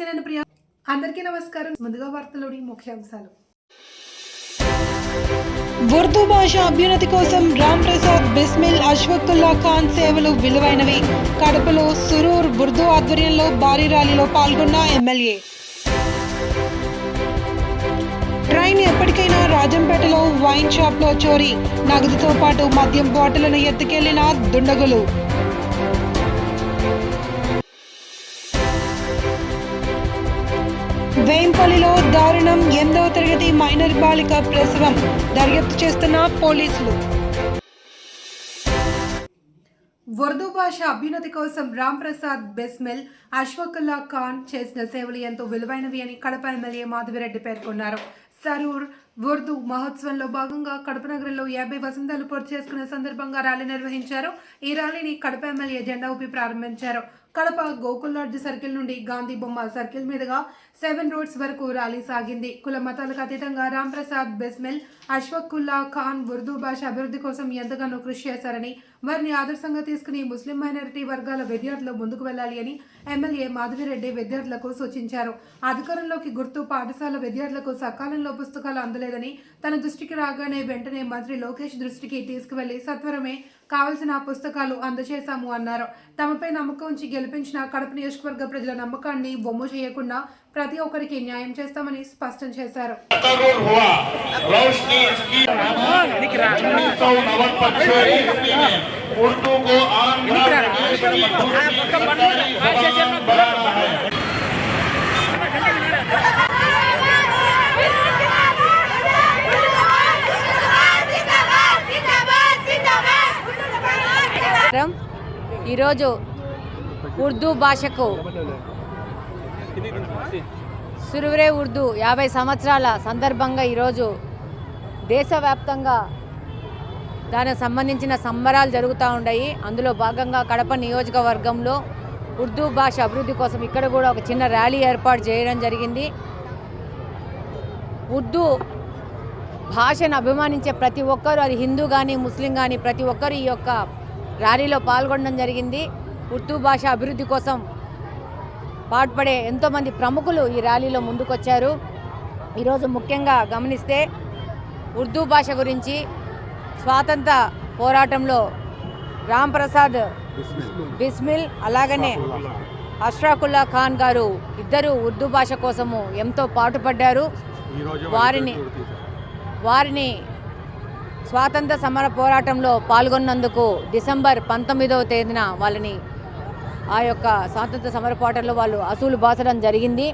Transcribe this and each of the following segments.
నమస్తే నేను అందరికీ నమస్కారం. ముందుగా వార్తలోని ముఖ్యాంశాలు. ఉర్దూ భాష అభ్యున్నతి కోసం రామ్ ప్రసాద్ బిస్మిల్ అష్వక్కుల్లా ఖాన్ సేవలు విలువైనవి. కడపలో సురూర్ ఉర్దూ ఆధ్వర్యంలో భారీ ర్యాలీలో పాల్గొన్న ఎమ్మెల్యే. ట్రైన్ ఎప్పటికైనా రాజంపేటలో వైన్ షాప్లో చోరీ. నగదుతో పాటు మద్యం బాటిళ్ళను ఎత్తుకెళ్ళిన దుండగులు. వేంపల్లిలో దారుణం ఎనిమిదవ తరగతి మైనర్ బాలిక ప్రసవం. దర్యాప్తు చేస్తున్న పోలీసులు. ఉర్దూ భాష అభ్యున్నతి కోసం రామ్ ప్రసాద్ బెస్మెల్ అశ్వకుల్లా ఖాన్ చేసిన సేవలు ఎంతో విలువైనవి అని కడప ఎమ్మెల్యే మాధవిరెడ్డి పేర్కొన్నారు. సరూర్ ఉర్దూ మహోత్సవంలో భాగంగా కడప నగరంలో యాభై వసంతాలు పూర్తి చేసుకున్న సందర్భంగా ర్యాలీ నిర్వహించారు. ఈ ర్యాలీని కడప ఎమ్మెల్యే జెండా ఊపి ప్రారంభించారు. కడప గోకుల్ లాడ్జ్ సర్కిల్ నుండి గాంధీ బొమ్మ సర్కిల్ మీదుగా సెవెన్ రోడ్స్ వరకు ర్యాలీ సాగింది. కుల మతాలకు అతీతంగా రాంప్రసాద్ బెస్మెల్ అష్వక్కుల్లా ఖాన్ ఉర్దూ భాష అభివృద్ధి కోసం ఎంతగానో కృషి చేశారని వారిని ఆదర్శంగా తీసుకుని ముస్లిం మైనారిటీ వర్గాల విద్యార్థులు ముందుకు వెళ్ళాలి అని ఎమ్మెల్యే మాధవిరెడ్డి విద్యార్థులకు సూచించారు. అధికారంలోకి గుర్తు పాఠశాల విద్యార్థులకు సకాలంలో పుస్తకాలు అందలేదని తన దృష్టికి రాగానే వెంటనే మంత్రి లోకేష్ దృష్టికి తీసుకువెళ్ళి సత్వరమే కావలసిన పుస్తకాలు అందజేశాము అన్నారు తమపై నమ్మకం ఉంచి గెలిపించిన కడప నియోజకవర్గ ప్రజల నమ్మకాన్ని బొమ్మ చేయకుండా ప్రతి ఒక్కరికి న్యాయం చేస్తామని స్పష్టం చేశారు तकरूर हुआ रोशनी ఈరోజు ఉర్దూ భాషకు సురువరే ఉర్దూ యాభై సంవత్సరాల సందర్భంగా ఈరోజు దేశవ్యాప్తంగా దానికి సంబంధించిన సంబరాలు జరుగుతూ ఉన్నాయి అందులో భాగంగా కడప నియోజకవర్గంలో ఉర్దూ భాష అభివృద్ధి కోసం ఇక్కడ కూడా ఒక చిన్న ర్యాలీ ఏర్పాటు చేయడం జరిగింది. ఉర్దూ భాషను అభిమానించే ప్రతి ఒక్కరూ అది హిందూ కానీ ముస్లిం కానీ ప్రతి ఒక్కరు ఈ యొక్క ర్యాలీలో పాల్గొనడం జరిగింది. ఉర్దూ భాష అభివృద్ధి కోసం పాటుపడే ఎంతోమంది ప్రముఖులు ఈ ర్యాలీలో ముందుకొచ్చారు. ఈరోజు ముఖ్యంగా గమనిస్తే ఉర్దూ భాష గురించి స్వాతంత్ర పోరాటంలో రామ్ ప్రసాద్ బిస్మిల్ అలాగనే అష్రాకుల్లా ఖాన్ గారు ఇద్దరు ఉర్దూ భాష కోసము ఎంతో పాటుపడ్డారు. వారిని వారిని స్వాతంత్ర సమర పోరాటంలో పాల్గొన్నందుకు డిసెంబర్ పంతొమ్మిదవ తేదీన వాళ్ళని ఆ యొక్క స్వాతంత్ర సమర పోరాటంలో వాళ్ళు అసూలు బాసడం జరిగింది.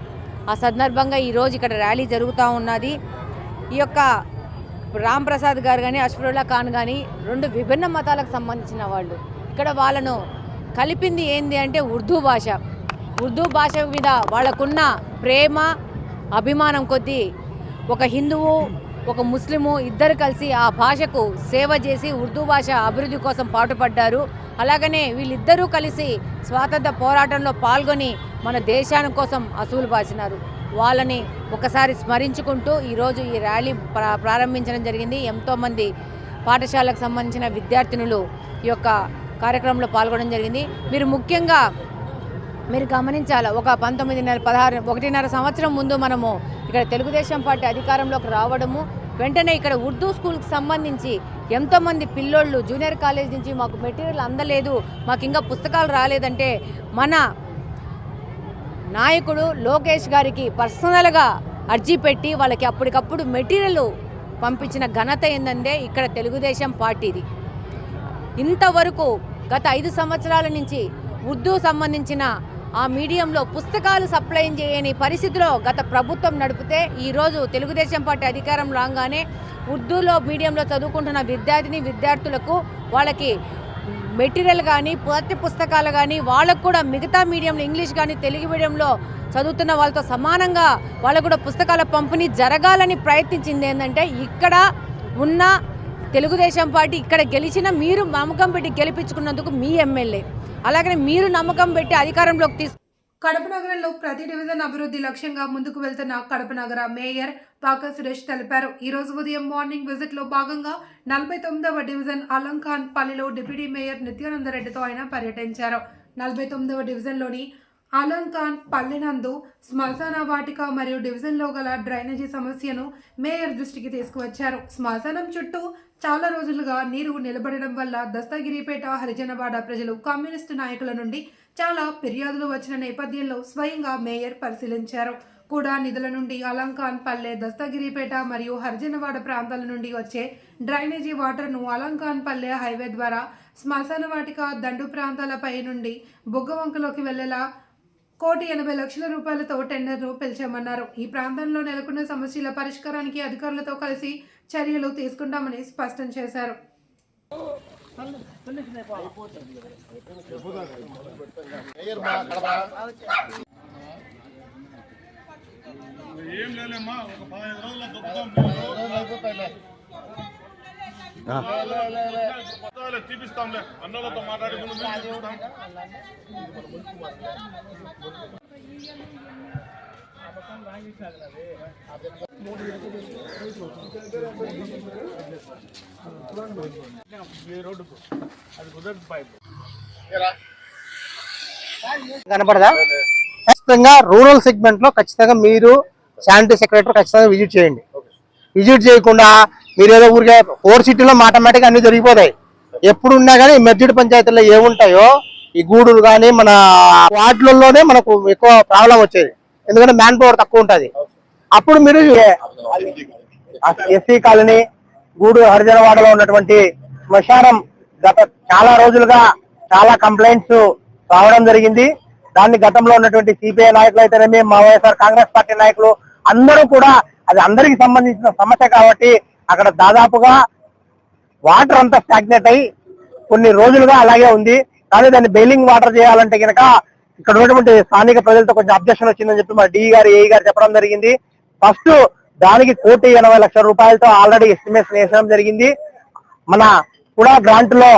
ఆ సందర్భంగా ఈరోజు ఇక్కడ ర్యాలీ జరుగుతూ ఉన్నది. ఈ యొక్క రామ్ ప్రసాద్ గారు కానీ అష్ఫరుల్లా ఖాన్ కానీ రెండు విభిన్న మతాలకు సంబంధించిన వాళ్ళు. ఇక్కడ వాళ్ళను కలిపింది ఏంది అంటే ఉర్దూ భాష. ఉర్దూ భాష మీద వాళ్ళకున్న ప్రేమ అభిమానం కొద్దీ ఒక హిందువు ఒక ముస్లిము ఇద్దరు కలిసి ఆ భాషకు సేవ చేసి ఉర్దూ భాష అభివృద్ధి కోసం పాటుపడ్డారు. అలాగనే వీళ్ళిద్దరూ కలిసి స్వాతంత్ర పోరాటంలో పాల్గొని మన దేశాని కోసం అసూలు బాసినారు వాళ్ళని ఒకసారి స్మరించుకుంటూ ఈరోజు ఈ ర్యాలీ ప్రారంభించడం జరిగింది. ఎంతోమంది పాఠశాలకు సంబంధించిన విద్యార్థినులు ఈ యొక్క కార్యక్రమంలో పాల్గొనడం జరిగింది. మీరు ముఖ్యంగా మీరు గమనించాలి? ఒక పంతొమ్మిదిన్నర పదహారు ఒకటిన్నర సంవత్సరం ముందు మనము ఇక్కడ తెలుగుదేశం పార్టీ అధికారంలోకి రావడము వెంటనే ఇక్కడ ఉర్దూ స్కూల్కి సంబంధించి ఎంతోమంది పిల్లోళ్ళు జూనియర్ కాలేజ్ నుంచి మాకు మెటీరియల్ అందలేదు మాకు ఇంకా పుస్తకాలు రాలేదంటే మన నాయకుడు లోకేష్ గారికి పర్సనల్గా అర్జీ పెట్టి వాళ్ళకి అప్పటికప్పుడు మెటీరియల్ పంపించిన ఘనత ఏంటంటే ఇక్కడ తెలుగుదేశం పార్టీది. ఇంతవరకు గత ఐదు సంవత్సరాల నుంచి ఉర్దూ సంబంధించిన ఆ మీడియంలో పుస్తకాలు సప్లై చేయని పరిస్థితిలో గత ప్రభుత్వం నడిపితే ఈరోజు తెలుగుదేశం పార్టీ అధికారం రాగానే ఉర్దూలో మీడియంలో చదువుకుంటున్న విద్యార్థిని విద్యార్థులకు వాళ్ళకి మెటీరియల్ కానీ పాఠ్య పుస్తకాలు కానీ వాళ్ళకు కూడా మిగతా మీడియంలో ఇంగ్లీష్ కానీ తెలుగు మీడియంలో చదువుతున్న వాళ్ళతో సమానంగా వాళ్ళకు కూడా పుస్తకాల పంపిణీ జరగాలని ప్రయత్నించింది ఏంటంటే ఇక్కడ ఉన్న తెలుగుదేశం పార్టీ ఇక్కడ గెలిచిన మీరు నమ్మకం పెట్టి గెలిపించుకున్నందుకు మీ ఎమ్మెల్యే. అలాగనే మీరు నమ్మకం పెట్టి అధికారంలోకి తీసు కడప నగరంలో ప్రతి డివిజన్ అభివృద్ధి లక్ష్యంగా ముందుకు వెళ్తున్న కడప నగర మేయర్ పాక సురేష్ తెలిపారు. ఈ రోజు ఉదయం మార్నింగ్ విజిట్లో భాగంగా నలభై తొమ్మిదవ డివిజన్ అలంఖాన్ పల్లిలో డిప్యూటీ మేయర్ నిత్యానంద రెడ్డితో ఆయన పర్యటించారు. నలభై తొమ్మిదవ డివిజన్లోని అలంకాన్ పల్లెనందు శ్మశాన వాటిక మరియు డివిజన్లో గల డ్రైనేజీ సమస్యను మేయర్ దృష్టికి తీసుకువచ్చారు. శ్మశానం చుట్టూ చాలా రోజులుగా నీరు నిలబడడం వల్ల దస్తగిరిపేట హరిజనవాడ ప్రజలు కమ్యూనిస్టు నాయకుల నుండి చాలా ఫిర్యాదులు వచ్చిన నేపథ్యంలో స్వయంగా మేయర్ పరిశీలించారు. కూడా నిధుల నుండి అలంకాన్ పల్లె దస్తగిరిపేట మరియు హరిజనవాడ ప్రాంతాల నుండి వచ్చే డ్రైనేజీ వాటర్ను అలంకాన్ పల్లె హైవే ద్వారా శ్మశాన వాటిక దండు ప్రాంతాలపై నుండి బుగ్గవంకలోకి వెళ్ళేలా కోటి ఎనభై లక్షల రూపాయలతో టెండర్ను పిలిచామన్నారు. ఈ ప్రాంతంలో నెలకొన్న సమస్యల పరిష్కారానికి అధికారులతో కలిసి చర్యలు తీసుకుంటామని స్పష్టం చేశారు. ఏం ఒక పదహైదు అన్నలతో మాట్లాడి కనపడదా? ఖచ్చితంగా రూరల్ సెగ్మెంట్లో ఖచ్చితంగా మీరు శానిటరీ సెక్రటరీ ఖచ్చితంగా విజిట్ చేయండి. విజిట్ చేయకుండా మీరు ఏదో ఊరికే ఫోర్ సిటీలో ఆటోమేటిక్ అన్ని జరిగిపోతాయి. ఎప్పుడు ఉన్నా కానీ మెర్జిడ్ పంచాయతీల్లో ఏముంటాయో ఈ గూడులు కానీ మన వార్డులలోనే మనకు ఎక్కువ ప్రాబ్లం వచ్చేది. ఎందుకంటే మ్యాన్ పవర్ తక్కువ ఉంటుంది. అప్పుడు మీరు ఎస్సీ కాలనీ గూడు హరిజనవాడలో ఉన్నటువంటి శ్మశానం గత చాలా రోజులుగా చాలా కంప్లైంట్స్ రావడం జరిగింది. దాన్ని గతంలో ఉన్నటువంటి సిపిఐ నాయకులు అయితేనేమి మా వైఎస్ఆర్ కాంగ్రెస్ పార్టీ నాయకులు అందరూ కూడా అది అందరికి సంబంధించిన సమస్య కాబట్టి అక్కడ దాదాపుగా వాటర్ అంతా స్టాగ్నేట్ అయి కొన్ని రోజులుగా అలాగే ఉంది. కానీ దాన్ని బెయిలింగ్ వాటర్ చేయాలంటే కనుక ఇక్కడ ఉన్నటువంటి స్థానిక ప్రజలతో కొంచెం అబ్జెక్షన్ వచ్చిందని చెప్పి మా డి గారు ఏఈ గారు చెప్పడం జరిగింది. ఫస్ట్ దానికి కోటి ఎనభై లక్షల రూపాయలతో ఆల్రెడీ ఎస్టిమేషన్ వేసడం జరిగింది. మన కూడా గ్రాంట్లో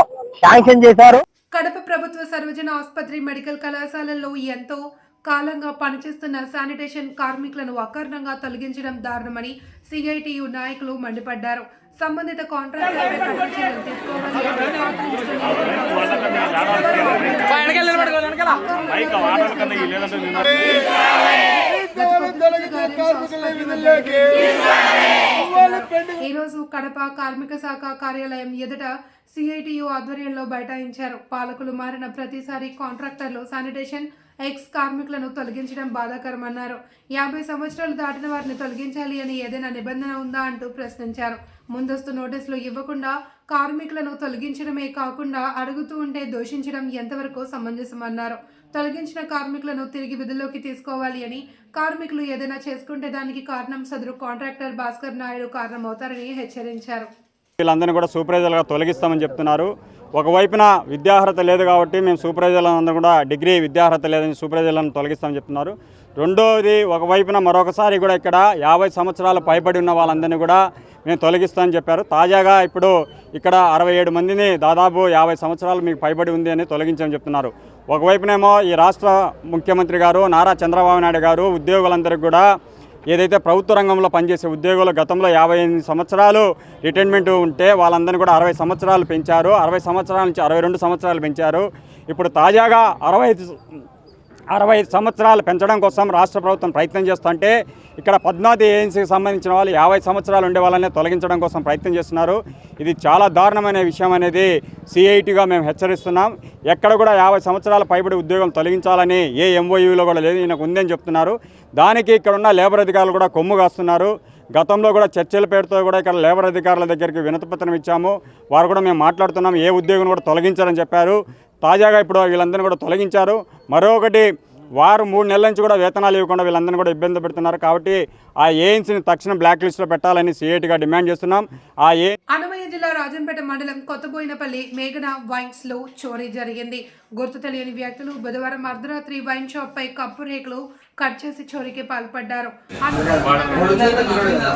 శాంక్షన్ చేశారు. కడప ప్రభుత్వ సర్వజన ఆసుపత్రి మెడికల్ కళాశాలల్లో ఎంతో కాలంగా పనిచేస్తున్న శానిటేషన్ కార్మికులను అకారణంగా తొలగించడం దారుణమని సిఐటియు నాయకులు మండిపడ్డారు. సంబంధిత కాంట్రాక్టర్పై కఠిన చర్యలు తీసుకోవాలి అని ఈ రోజు కడప కార్మిక శాఖ కార్యాలయం ఎదుట సిఐటియు ఆధ్వర్యంలో బైఠాయించారు. పాలకులు మారిన ప్రతిసారి కాంట్రాక్టర్లు శానిటేషన్ ఎక్స్ కార్మికులను తొలగించడం బాధాకరమన్నారు. యాభై సంవత్సరాలు దాటిన వారిని తొలగించాలి అని ఏదైనా నిబంధన ఉందా అంటూ ప్రశ్నించారు. ముందస్తు నోటీసులు ఇవ్వకుండా కార్మికులను తొలగించడమే కాకుండా అడుగుతూ ఉంటే దూషించడం ఎంతవరకు సమంజసమన్నారు. తొలగించిన కార్మికులను తిరిగి విధుల్లోకి తీసుకోవాలి అని కార్మికులు ఏదైనా చేసుకుంటే దానికి కారణం సదరు కాంట్రాక్టర్ భాస్కర్ నాయుడు కారణమవుతారని హెచ్చరించారు. వీళ్ళందరినీ కూడా సూపర్వైజర్లుగా తొలగిస్తామని చెప్తున్నారు. ఒకవైపున విద్యార్హత లేదు కాబట్టి మేము సూపర్వైజర్లందరూ కూడా డిగ్రీ విద్యార్హత లేదని సూపర్వైజర్లను తొలగిస్తామని చెప్తున్నారు. రెండోది ఒకవైపున మరొకసారి కూడా ఇక్కడ యాభై సంవత్సరాలు పైబడి ఉన్న వాళ్ళందరినీ కూడా మేము తొలగిస్తామని చెప్పారు. తాజాగా ఇప్పుడు ఇక్కడ అరవై ఏడు మందిని దాదాపు యాభై సంవత్సరాలు మీకు పైబడి ఉంది అని తొలగించమని చెప్తున్నారు. ఒకవైపునేమో ఈ రాష్ట్ర ముఖ్యమంత్రి గారు నారా చంద్రబాబు నాయుడు గారు ఉద్యోగులందరికీ కూడా ఏదైతే ప్రభుత్వ రంగంలో పనిచేసే ఉద్యోగులు గతంలో యాభై ఎనిమిది సంవత్సరాలు రిటైర్మెంట్ ఉంటే వాళ్ళందరినీ కూడా అరవై సంవత్సరాలు పెంచారు. అరవై సంవత్సరాల నుంచి అరవై రెండు సంవత్సరాలు పెంచారు. ఇప్పుడు తాజాగా అరవై ఐదు అరవై ఐదు సంవత్సరాలు పెంచడం కోసం రాష్ట్ర ప్రభుత్వం ప్రయత్నం చేస్తుంటే ఇక్కడ పద్మావతి ఏజెన్సీకి సంబంధించిన వాళ్ళు యాభై సంవత్సరాలు ఉండే వాళ్ళని తొలగించడం కోసం ప్రయత్నం చేస్తున్నారు. ఇది చాలా దారుణమైన విషయం అనేది సిఐటిగా మేము హెచ్చరిస్తున్నాం. ఎక్కడ కూడా యాభై సంవత్సరాల పైబడి ఉద్యోగం తొలగించాలని ఏ ఎంఓయూలో కూడా లేదు ఈయనకు ఉందని చెప్తున్నారు. దానికి ఇక్కడ ఉన్న లేబర్ అధికారులు కూడా కొమ్ము కాస్తున్నారు. గతంలో కూడా చర్చల పేరుతో కూడా ఇక్కడ లేబర్ అధికారుల దగ్గరికి వినతిపత్రం ఇచ్చాము. వారు కూడా మేము మాట్లాడుతున్నాం ఏ ఉద్యోగం కూడా తొలగించారని చెప్పారు. తాజాగా ఇప్పుడు వీళ్ళందరినీ కూడా తొలగించారు. మరొకటి వారు మూడు నెలల నుంచి కూడా వేతనాలు ఇవ్వకుండా వీళ్ళందరినీ కూడా ఇబ్బంది పెడుతున్నారు. కాబట్టి ఆ ఏఎన్సీని తక్షణం బ్లాక్ లిస్ట్లో పెట్టాలని సిఐటిగా డిమాండ్ చేస్తున్నాం. ఆ ఏ అన్నమయ్య జిల్లా రాజంపేట మండలం కొత్తబోయినపల్లి మేఘన వైన్స్లో చోరీ జరిగింది. గుర్తు తెలియని వ్యక్తులు బుధవారం అర్ధరాత్రి వైన్ షాప్ పై కప్పు రేకులు కట్ చేసి చోరీకి పాల్పడ్డారు. అన్నమయ్య జిల్లా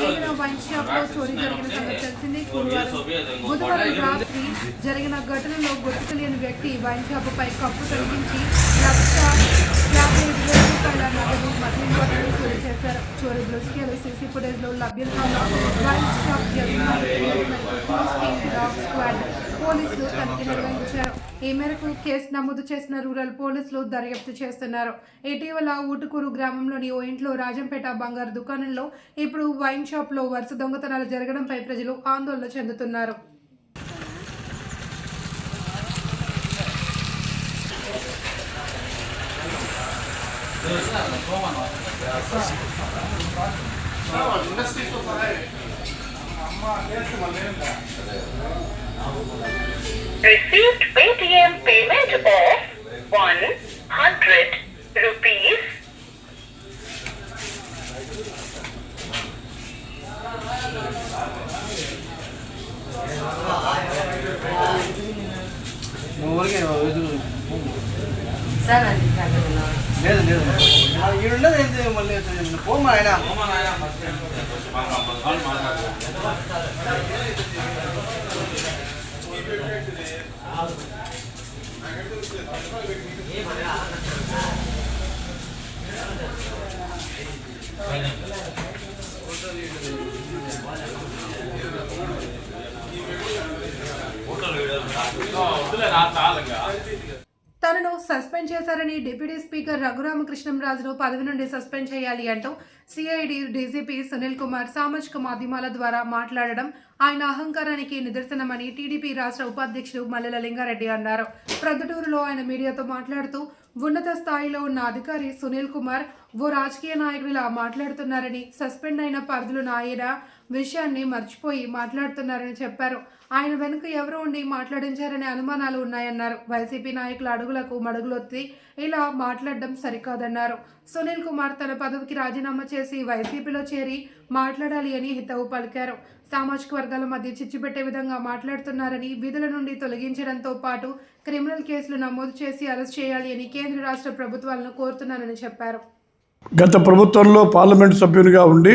మేఘన వైన్ షాప్లో చోరీ జరిగిన సంగతి తెలిసింది. గురువారం బుధవారం రాత్రి జరిగిన ఘటనలో గుర్తు తెలియని వ్యక్తి వైన్ షాప్ పై కప్పు తొలగించి లక్ష యాభై ఐదు వేల రూపాయల నగదు మద్యం బాటిల్ చోరీ చేశారు. చోరీ దృశ్యాలు సీసీ ఫుటేజ్లో లభ్యం కాగా వైన్ షాప్ యజమాని డాగ్ స్క్వాడ్ పోలీసులు తనిఖీ నిర్వహించారు. ఈ మేరకు కేసు నమోదు చేసిన రూరల్ పోలీసులు దర్యాప్తు చేస్తున్నారు. ఇటీవల ఊటుకూరు గ్రామంలోని ఓ ఇంట్లో రాజంపేట బంగారు దుకాణంలో ఇప్పుడు వైన్ షాప్లో వరుస దొంగతనాలు జరగడంపై ప్రజలు ఆందోళన చెందుతున్నారు. received Paytm payment of 100 rupees. లేదు లేదు ఈడున్నది ఏంటి మళ్ళీ పోమా ఆయన తనను సస్పెండ్ చేశారని డిప్యూటీ స్పీకర్ రఘురామకృష్ణంరాజును పదవి నుండి సస్పెండ్ చేయాలి అంటూ సిఐడి డీజీపీ సునీల్ కుమార్ సామాజిక మాధ్యమాల ద్వారా మాట్లాడడం ఆయన అహంకారానికి నిదర్శనమని టీడీపీ రాష్ట్ర ఉపాధ్యక్షుడు మల్లెల లింగారెడ్డి అన్నారు. ప్రొద్దుటూరులో ఆయన మీడియాతో మాట్లాడుతూ ఉన్నత స్థాయిలో ఉన్న అధికారి సునీల్ కుమార్ ఓ రాజకీయ నాయకుడిలా మాట్లాడుతున్నారని సస్పెండ్ అయిన పరిధులు నాయన విషయాన్ని మర్చిపోయి మాట్లాడుతున్నారని చెప్పారు. ఆయన వెనుక ఎవరు ఉండి మాట్లాడించారనే అనుమానాలు ఉన్నాయన్నారు. వైసీపీ నాయకుల అడుగులకు మడుగులొత్తి ఇలా మాట్లాడడం సరికాదన్నారు. సునీల్ కుమార్ తన పదవికి రాజీనామా చేసి వైసీపీలో చేరి మాట్లాడాలి అని హితవు పలికారు. సామాజిక వర్గాల మధ్య చిచ్చుపెట్టే విధంగా మాట్లాడుతున్నారని విధుల నుండి తొలగించడంతో పాటు క్రిమినల్ కేసులు నమోదు చేసి అరెస్ట్ చేయాలి అని కేంద్ర రాష్ట్ర ప్రభుత్వాలను కోరుతున్నానని చెప్పారు. గత ప్రభుత్వంలో పార్లమెంట్ సభ్యునిగా ఉండి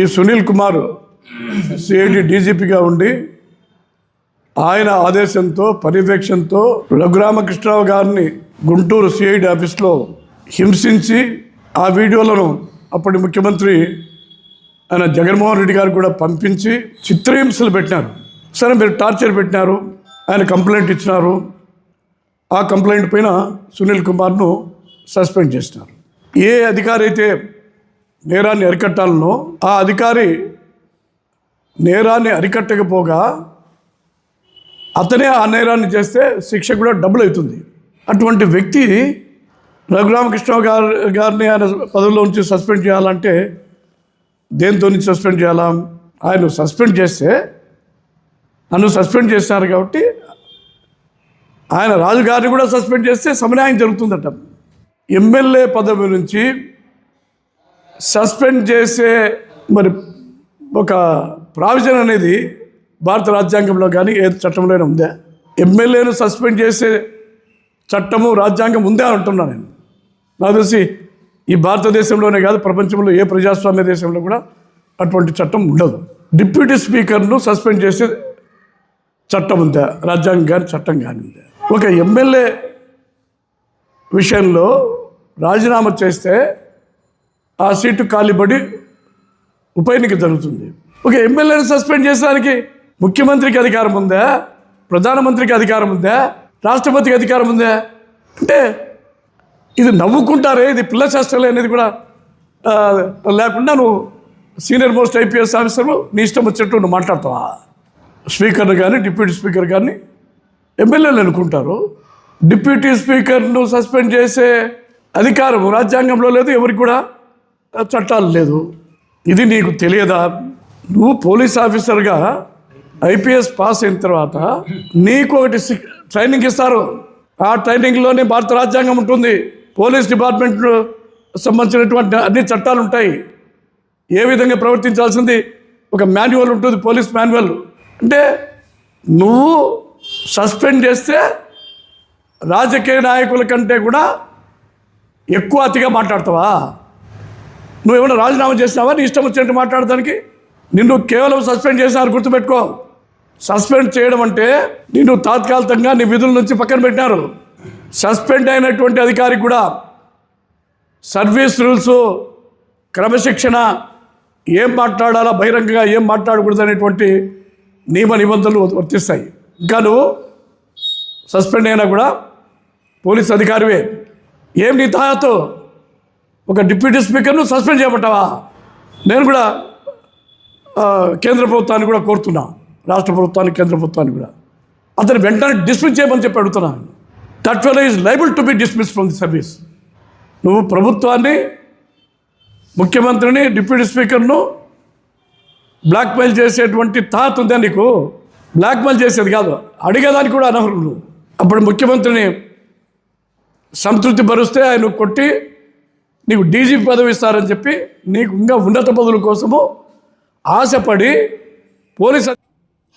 ఈ సునీల్ కుమార్ సిఐడి డీజీపీగా ఉండి ఆయన ఆదేశంతో పర్యవేక్షణతో రఘురామకృష్ణరావు గారిని గుంటూరు సిఐడి ఆఫీస్లో హింసించి ఆ వీడియోలను అప్పటి ముఖ్యమంత్రి ఆయన జగన్మోహన్ రెడ్డి గారు కూడా పంపించి చిత్రహింసలు పెట్టినారు. సరే మీరు టార్చర్ పెట్టినారు. ఆయన కంప్లైంట్ ఇచ్చినారు. ఆ కంప్లైంట్ పైన సునీల్ కుమార్ను సస్పెండ్ చేసినారు. ఏ అధికారి అయితే నేరాన్ని అరికట్టాలనో ఆ అధికారి నేరాన్ని అరికట్టకపోగా అతనే ఆ నేరాన్ని చేస్తే శిక్ష కూడా డబుల్ అవుతుంది. అటువంటి వ్యక్తి రఘురామకృష్ణ గారు గారిని ఆయన పదవిలో ఉంచి సస్పెండ్ చేయాలంటే దేంతో నుంచి సస్పెండ్ చేయాలా? ఆయన సస్పెండ్ చేస్తే నన్ను సస్పెండ్ చేస్తున్నారు కాబట్టి ఆయన రాజుగారిని కూడా సస్పెండ్ చేస్తే సమన్యాయం జరుగుతుందట. ఎమ్మెల్యే పదవి నుంచి సస్పెండ్ చేసే మరి ఒక ప్రావిజన్ అనేది భారత రాజ్యాంగంలో కానీ ఏ చట్టంలోనే ఉందా? ఎమ్మెల్యేను సస్పెండ్ చేసే చట్టము రాజ్యాంగం ఉందే అంటున్నాను నేను. నాకు తెలిసి ఈ భారతదేశంలోనే కాదు ప్రపంచంలో ఏ ప్రజాస్వామ్య దేశంలో కూడా అటువంటి చట్టం ఉండదు. డిప్యూటీ స్పీకర్ను సస్పెండ్ చేసే చట్టం ఉందా? రాజ్యాంగం కానీ చట్టం కానీ ఉందా? ఒక ఎమ్మెల్యే విషయంలో రాజీనామా చేస్తే ఆ సీటు ఖాళీపడి ఉప ఎన్నిక జరుగుతుంది. ఒక ఎమ్మెల్యేని సస్పెండ్ చేసేదానికి ముఖ్యమంత్రికి అధికారం ఉందా? ప్రధానమంత్రికి అధికారం ఉందా? రాష్ట్రపతికి అధికారం ఉందా? అంటే ఇది నవ్వుకుంటారే ఇది పిల్ల శాస్త్రాలు అనేది కూడా లేకుండా నువ్వు సీనియర్ మోస్ట్ ఐపీఎస్ ఆఫీసరు నీ ఇష్టం వచ్చినట్టు నువ్వు మాట్లాడతావా? స్పీకర్ని కానీ డిప్యూటీ స్పీకర్ కానీ ఎమ్మెల్యేలు అనుకుంటారు. డిప్యూటీ స్పీకర్ను సస్పెండ్ చేసే అధికారం రాజ్యాంగంలో లేదు ఎవరికి కూడా చట్టాలు లేదు. ఇది నీకు తెలియదా? నువ్వు పోలీస్ ఆఫీసర్గా ఐపీఎస్ పాస్ అయిన తర్వాత నీకు ఒకటి ట్రైనింగ్ ఇస్తారు. ఆ ట్రైనింగ్లోనే భారత రాజ్యాంగం ఉంటుంది. పోలీస్ డిపార్ట్మెంట్ సంబంధించినటువంటి అన్ని చట్టాలు ఉంటాయి. ఏ విధంగా ప్రవర్తించాల్సింది? ఒక మాన్యువల్ ఉంటుంది పోలీస్ మాన్యువల్. అంటే నువ్వు సస్పెండ్ చేస్తే రాజకీయ నాయకుల కంటే కూడా ఎక్కువ అతిగా మాట్లాడతావా? నువ్వు ఏమైనా రాజీనామా చేసినావా? నీ ఇష్టం వచ్చినట్టు మాట్లాడడానికి? నిన్ను కేవలం సస్పెండ్ చేసినారు గుర్తుపెట్టుకో. సస్పెండ్ చేయడం అంటే నిన్ను తాత్కాలికంగా నీ విధుల నుంచి పక్కన పెట్టినారు. సస్పెండ్ అయినటువంటి అధికారి కూడా సర్వీస్ రూల్స్ క్రమశిక్షణ ఏం మాట్లాడాలా బహిరంగంగా ఏం మాట్లాడకూడదు అనేటువంటి నియమ నిబంధనలు వర్తిస్తాయి. ఇంకా నువ్వు సస్పెండ్ అయినా కూడా పోలీస్ అధికారివే. ఏం నీ తాతో ఒక డిప్యూటీ స్పీకర్ను సస్పెండ్ చేయమంటావా? నేను కూడా కేంద్ర ప్రభుత్వాన్ని కూడా కోరుతున్నా. రాష్ట్ర ప్రభుత్వాన్ని కేంద్ర ప్రభుత్వాన్ని కూడా. అతను వెంటనే డిస్మిస్ చేయమని చెప్పి అడుగుతున్నాను that fellow is liable to be dismiss from the service నువ్వు ప్రభుత్వాన్ని ముఖ్యమంత్రిని డిప్యూటీ స్పీకర్ను బ్లాక్మెయిల్ చేసేటువంటి తాత్ ఉందా నీకు? బ్లాక్మెయిల్ చేసేది కాదు. అడిగేదానికి కూడా అనర్హులు అప్పుడు ముఖ్యమంత్రిని సంతృప్తి పరుస్తే ఆయన కొట్టి నీకు డీజీపీ పదవి ఇస్తారని చెప్పి నీకు ఇంకా ఉన్నత పదవుల కోసము ఆశపడి పోలీసు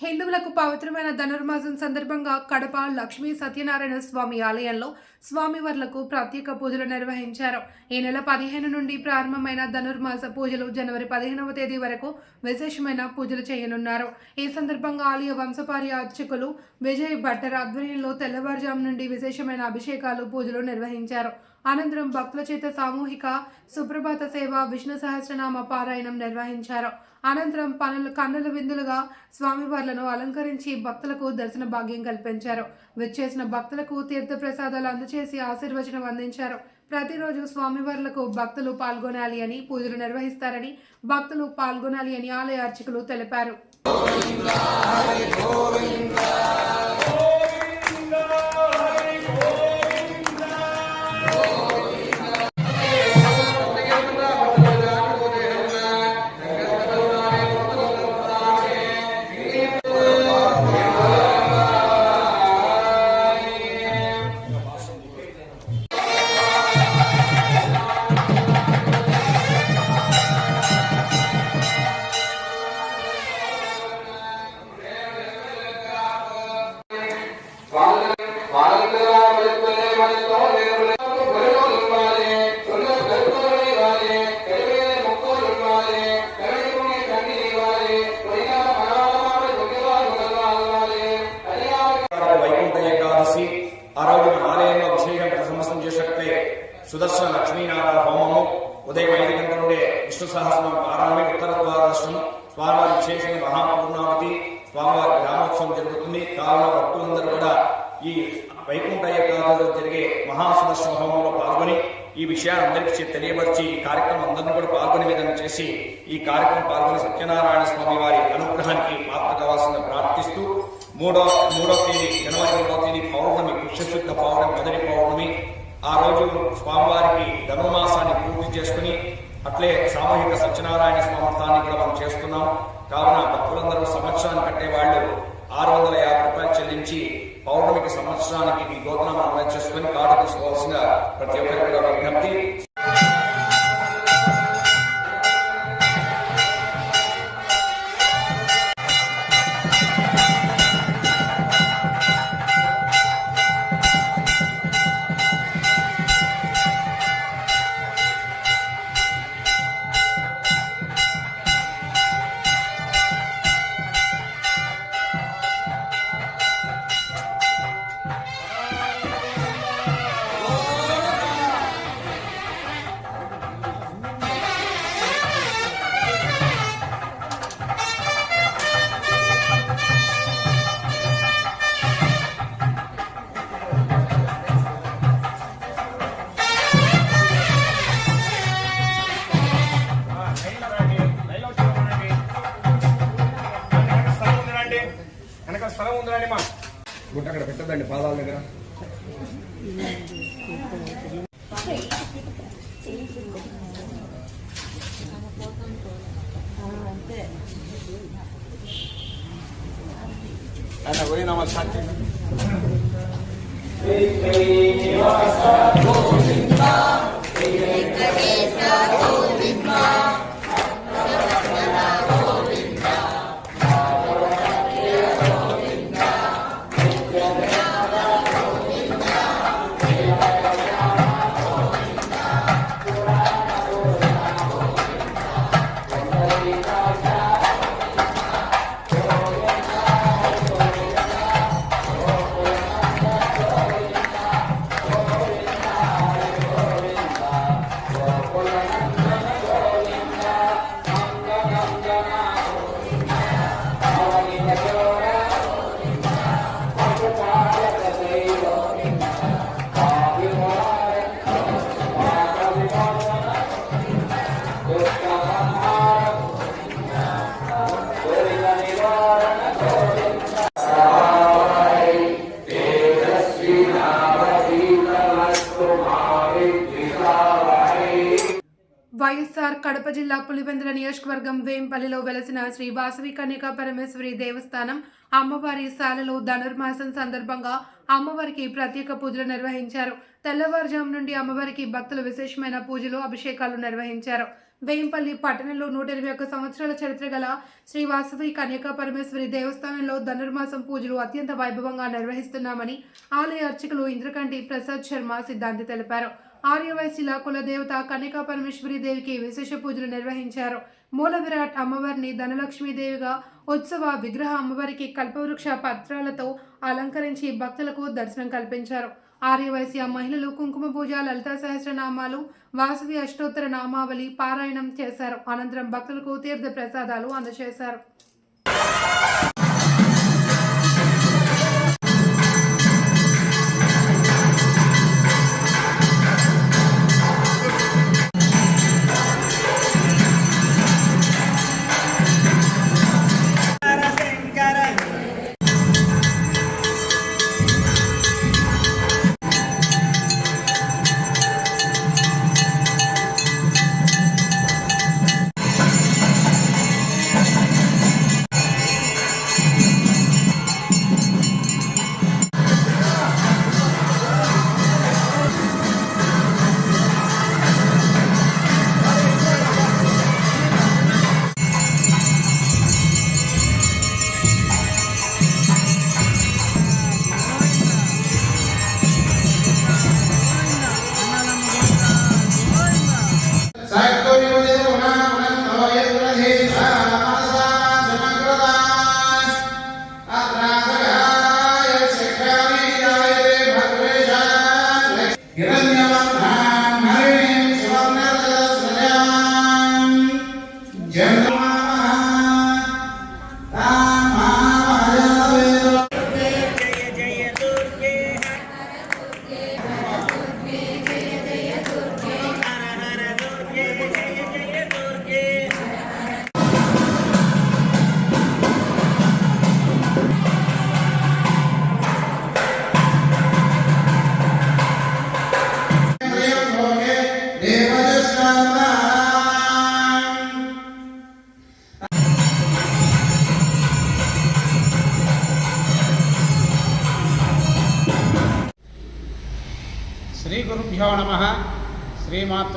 హిందువులకు పవిత్రమైన ధనుర్మాసం సందర్భంగా కడప లక్ష్మీ సత్యనారాయణ స్వామి ఆలయంలో స్వామివార్లకు ప్రత్యేక పూజలు నిర్వహించారు. ఈ నెల పదిహేను నుండి ప్రారంభమైన ధనుర్మాస పూజలు జనవరి పదిహేనవ తేదీ వరకు విశేషమైన పూజలు చేయనున్నారు. ఈ సందర్భంగా ఆలయ వంశపారి అర్చకులు విజయ్ భట్టర్ ఆధ్వర్యంలో తెల్లవారుజాము నుండి విశేషమైన అభిషేకాలు పూజలు నిర్వహించారు. అనంతరం భక్తుల చేత సామూహిక సుప్రభాత సేవ విష్ణు సహస్రనామ పారాయణం నిర్వహించారు. అనంతరం పనులు కన్నుల విందులుగా స్వామివార్లను అలంకరించి భక్తులకు దర్శన భాగ్యం కల్పించారు. విచ్చేసిన భక్తులకు తీర్థ ప్రసాదాలు అందచేసి ఆశీర్వచనం అందించారు. ప్రతిరోజు స్వామివార్లకు భక్తులు పాల్గొనాలి అని పూజలు నిర్వహిస్తారని భక్తులు పాల్గొనాలి అని ఆలయ అర్చకులు తెలిపారు. ఆ రోజు మన ఆలయంలో విశేషం సంవత్సరం చేసే సుదర్శన లక్ష్మీనారాయణ హోమము. ఉదయం ఐదు గంటల నుండే విష్ణు సహస్రం పారాయణ ఉత్తర ద్వాదశం. స్వామివారి విశేషంగా మహాపూర్ణావతి స్వామివారి గ్రామోత్సవం జరుగుతుంది. కావున భక్తులందరూ కూడా ఈ వైకుంఠ ఏకాదశిలో జరిగే మహాసుదర్శన హోమంలో పాల్గొని ఈ విషయాన్ని అందరికీ తెలియపరిచి ఈ కార్యక్రమం అందరినీ కూడా పాల్గొనే విధంగా చేసి ఈ కార్యక్రమం పాల్గొని సత్యనారాయణ స్వామి వారి అనుగ్రహానికి పాత్ర కావాల్సిన ప్రార్థిస్తూ మూడో మూడో తేదీ జనవరి మూడో తేదీ పౌర్ణమి పుష్యశుద్ధ పౌర్ణమి మొదటి పౌర్ణమి. ఆ రోజు స్వామివారికి ధనుర్మాసాన్ని పూర్తి చేసుకుని అట్లే సామూహిక సత్యనారాయణ స్వామర్థాన్ని కూడా మనం చేస్తున్నాం. కావున భక్తులందరూ సంవత్సరాన్ని కట్టే వాళ్ళు ఆరు వందల యాభై రూపాయలు చెల్లించి పౌర్ణమికి సంవత్సరానికి ఈ గోధనామా అమలు చేసుకుని కార్డు తీసుకోవాల్సిన ప్రతి ఒక్కరికి విజ్ఞప్తి. Ana, voy a nada más antes. Victory, Vasa, Govinda, Victory. జిల్లా పులివెందుల నియోజకవర్గం వేంపల్లిలో వెలసిన శ్రీ వాసవి కన్యకా పరమేశ్వరి దేవస్థానం అమ్మవారి శాలలో ధనుర్మాసం సందర్భంగా అమ్మవారికి ప్రత్యేక పూజలు నిర్వహించారు. తెల్లవారుజాము నుండి అమ్మవారికి భక్తులు విశేషమైన పూజలు అభిషేకాలు నిర్వహించారు. వేంపల్లి పట్టణంలో నూట ఇరవై ఒక్క సంవత్సరాల చరిత్ర గల శ్రీ వాసవి కన్యకా పరమేశ్వరి దేవస్థానంలో ధనుర్మాసం పూజలు అత్యంత వైభవంగా నిర్వహిస్తున్నామని ఆలయ అర్చకులు ఇంద్రకంటి ప్రసాద్ శర్మ సిద్ధాంతి తెలిపారు. ఆర్యవైశ్యుల కులదేవత కనికా పరమేశ్వరి దేవికి విశేష పూజలు నిర్వహించారు. మూల విరాట్ అమ్మవారిని ధనలక్ష్మీదేవిగా ఉత్సవ విగ్రహ అమ్మవారికి కల్పవృక్ష పత్రాలతో అలంకరించి భక్తులకు దర్శనం కల్పించారు. ఆర్యవైశ్య మహిళలు కుంకుమ పూజ లలితా సహస్రనామాలు వాసవి అష్టోత్తర నామావళి పారాయణం చేశారు. అనంతరం భక్తులకు తీర్థ ప్రసాదాలు అందజేశారు.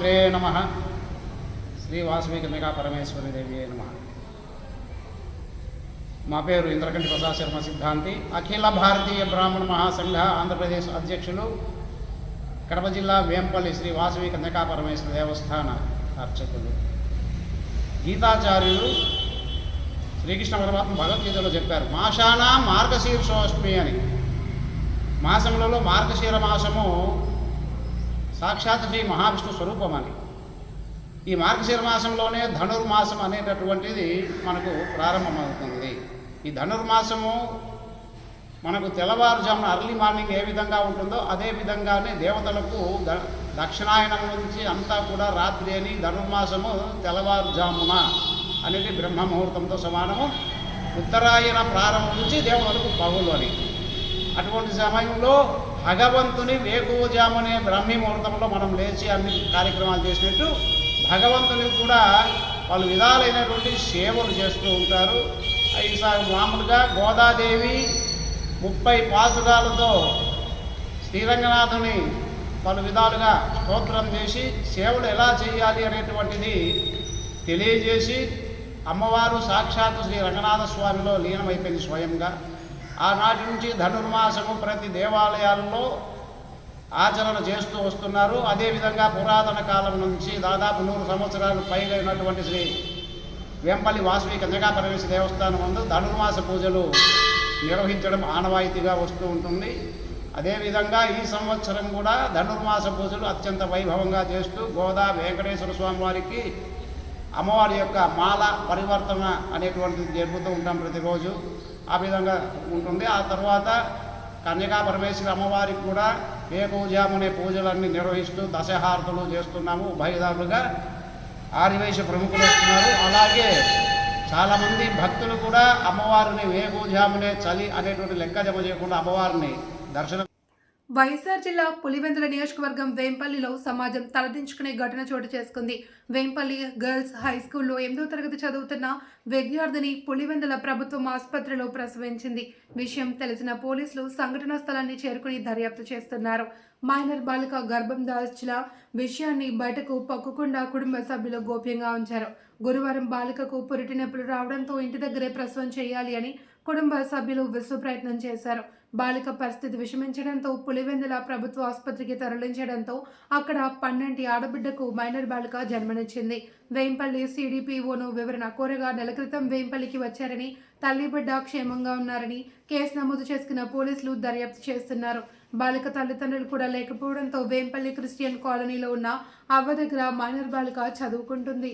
శ్రీమాత్రే నమ. శ్రీ వాసవి కన్యకా పరమేశ్వరి దేవి నమ. మా పేరు ఇంద్రకంటి ప్రసాద్ శర్మ సిద్ధాంతి. అఖిల భారతీయ బ్రాహ్మణ మహాసంఘ ఆంధ్రప్రదేశ్ అధ్యక్షులు కడప జిల్లా వేంపల్లి శ్రీ వాసవి కన్యకా పరమేశ్వర దేవస్థాన అర్చకులు. గీతాచార్యులు శ్రీకృష్ణ పరమాత్మ భగవద్గీతలో చెప్పారు మాషానా మార్గశీర్షోష్మి అని. మాసములలో మార్గశీర మాసము సాక్షాత్ శ్రీ మహావిష్ణు స్వరూపం అని ఈ మార్గశిర మాసంలోనే ధనుర్మాసం అనేటటువంటిది మనకు ప్రారంభమవుతుంది. ఈ ధనుర్మాసము మనకు తెల్లవారుజామున అర్లీ మార్నింగ్ ఏ విధంగా ఉంటుందో అదే విధంగానే దేవతలకు ద దక్షిణాయనం నుంచి అంతా కూడా రాత్రి అని ధనుర్మాసము తెల్లవారుజామున అనేది బ్రహ్మ ముహూర్తంతో సమానము. ఉత్తరాయణ ప్రారంభం నుంచి దేవతలకు పగులు అని. అటువంటి సమయంలో భగవంతుని వేకువజామునే బ్రహ్మీ ముహూర్తంలో మనం లేచి అన్ని కార్యక్రమాలు చేసినట్టు భగవంతుని కూడా వాళ్ళు విధాలైనటువంటి సేవలు చేస్తూ ఉంటారు. ఈసారి మామూలుగా గోదాదేవి ముప్పై పాసురాలతో శ్రీరంగనాథుని పలు విధాలుగా స్తోత్రం చేసి సేవలు ఎలా చేయాలి అనేటువంటిది తెలియజేసి అమ్మవారు సాక్షాత్తు శ్రీ రంగనాథ స్వామిలో లీనమైపోయింది స్వయంగా. ఆనాటి నుంచి ధనుర్మాసము ప్రతి దేవాలయాల్లో ఆచరణ చేస్తూ వస్తున్నారు. అదేవిధంగా పురాతన కాలం నుంచి దాదాపు నూరు సంవత్సరాలు పైగైనటువంటి శ్రీ వెంపల్లి వాసవి కన్యకాపరమేశ దేవస్థానం ముందు ధనుర్మాస పూజలు నిర్వహించడం ఆనవాయితీగా వస్తూ ఉంటుంది. అదేవిధంగా ఈ సంవత్సరం కూడా ధనుర్మాస పూజలు అత్యంత వైభవంగా చేస్తూ గోదా వెంకటేశ్వర స్వామి వారికి అమ్మవారి యొక్క మాల పరివర్తన అనేటువంటిది జరుపుతూ ఉంటాం ప్రతిరోజు. ఆ విధంగా ఉంటుంది. ఆ తర్వాత కన్యకా పరమేశ్వరి అమ్మవారికి కూడా వేకోజామునే పూజలన్నీ నిర్వహిస్తూ దశహారతులు చేస్తున్నాము. ఉభయదారులుగా ఆదివేశ ప్రముఖులు వస్తున్నారు. అలాగే చాలామంది భక్తులు కూడా అమ్మవారిని వేకోజామునే చలి అనేటువంటి లెక్క జమ చేయకుండా అమ్మవారిని దర్శనం వైఎస్ఆర్ జిల్లా పులివెందుల నియోజకవర్గం వేంపల్లిలో సమాజం తలదించుకునే ఘటన చోటు చేసుకుంది. వేంపల్లి గర్ల్స్ హై స్కూల్లో ఎనిమిదో తరగతి చదువుతున్న విద్యార్థిని పులివెందుల ప్రభుత్వం ఆసుపత్రిలో ప్రసవించింది. విషయం తెలిసిన పోలీసులు సంఘటనా స్థలాన్ని చేరుకుని దర్యాప్తు చేస్తున్నారు. మైనర్ బాలిక గర్భం దాల్చిన విషయాన్ని బయటకు పక్కకుండా కుటుంబ సభ్యులు గోప్యంగా ఉంచారు. గురువారం బాలికకు పురిటి నొప్పులు రావడంతో ఇంటి దగ్గరే ప్రసవం చేయాలి అని కుటుంబ సభ్యులు విశ్వ ప్రయత్నం చేశారు. బాలిక పరిస్థితి విషమించడంతో పులివెందుల ప్రభుత్వ ఆసుపత్రికి తరలించడంతో అక్కడ పన్నెంటి ఆడబిడ్డకు మైనర్ బాలిక జన్మనిచ్చింది. వేంపల్లి సిడిపిఓను వివరణ కోరగా నెల క్రితం వేంపల్లికి వచ్చారని తల్లి బిడ్డ క్షేమంగా ఉన్నారని కేసు నమోదు చేసుకున్న పోలీసులు దర్యాప్తు చేస్తున్నారు. బాలిక తల్లిదండ్రులు కూడా లేకపోవడంతో వేంపల్లి క్రిస్టియన్ కాలనీలో ఉన్న అవ్వ దగ్గర మైనర్ బాలిక చదువుకుంటుంది.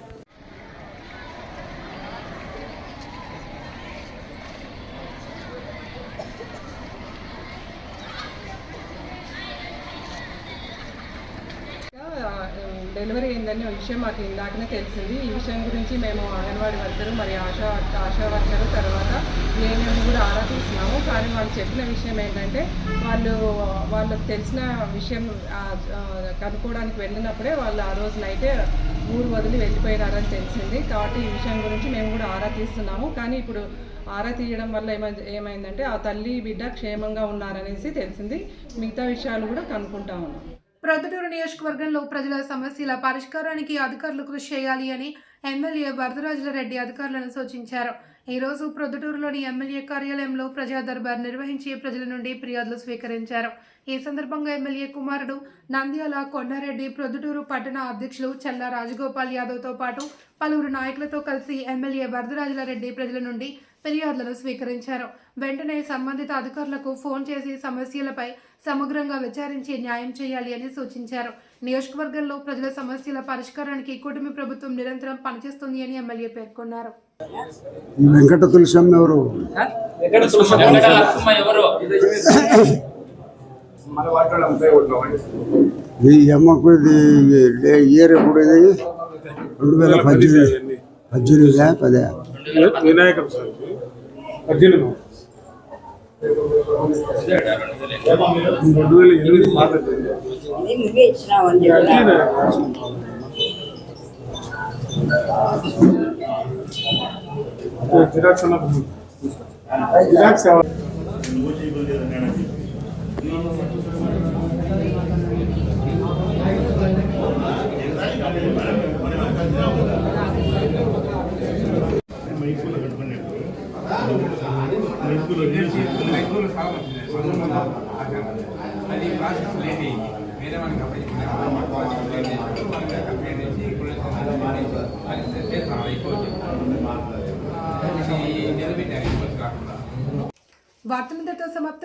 అయిందని విషయం మాకు ఇందాకనే తెలిసింది. ఈ విషయం గురించి మేము అంగన్వాడీ వర్కరు మరి ఆశా ఆశా వర్కరు తర్వాత ఏఎన్ఎం కూడా ఆరతిస్తున్నాము కానీ వాళ్ళు చెప్పిన విషయం ఏంటంటే వాళ్ళు వాళ్ళకు తెలిసిన విషయం కనుక్కోవడానికి వెళ్ళినప్పుడే వాళ్ళు ఆ రోజునైతే ఊరు వదిలి వెళ్ళిపోయినారని తెలిసింది. కాబట్టి ఈ విషయం గురించి మేము కూడా ఆరా తీస్తున్నాము. కానీ ఇప్పుడు ఆరా తీయడం వల్ల ఏమై ఏమైందంటే ఆ తల్లి బిడ్డ క్షేమంగా ఉన్నారనేసి తెలిసింది. మిగతా విషయాలు కూడా కనుక్కుంటా ఉన్నాం. ప్రొద్దుటూరు నియోజకవర్గంలో ప్రజల సమస్యల పరిష్కారానికి అధికారులు కృషి చేయాలి అని ఎమ్మెల్యే వరదరాజుల రెడ్డి అధికారులను సూచించారు. ఈరోజు ప్రొద్దుటూరులోని ఎమ్మెల్యే కార్యాలయంలో ప్రజా దర్బార్ నిర్వహించి ప్రజల నుండి ఫిర్యాదులు స్వీకరించారు. ఈ సందర్భంగా ఎమ్మెల్యే కుమారుడు నంద్యాల కొండారెడ్డి ప్రొద్దుటూరు పట్టణ అధ్యక్షులు చల్లా రాజగోపాల్ యాదవ్తో పాటు పలువురు నాయకులతో కలిసి ఎమ్మెల్యే వరదరాజుల రెడ్డి ప్రజల నుండి ఫిర్యాదులను స్వీకరించారు. వెంటనే సంబంధిత అధికారులకు ఫోన్ చేసి సమస్యలపై సమగ్రంగా విచారించి న్యాయం చేయాలి అని సూచించారు. నియోజకవర్గంలో ప్రజల సమస్యల పరిష్కారానికి కూటమి ప్రభుత్వం నిరంతరం పనిచేస్తుంది అని ఎమ్మెల్యే పేర్కొన్నారు. ఈ వెంకట తులసమ్మ ఎవరు? ఈ అమ్మకు ఇది ఏ- ఇయర్ ఎప్పుడు ఇది? రెండు వేల పద్దెనిమిది. పద్దెనిమిదా పదే. వినాయక పద్దెనిమిది. రెండు వేల ఎనిమిది మాట జిరాక్స్ అన్న జిరాక్స్ అది ప్రాసెస్ లేట్ అయింది వేరే అప్పగించిన కంప్లైంట్ చేసి అయిపోతుంది నిలబెట్టారు కాకుండా వార్తలందరితో సమాప్తం.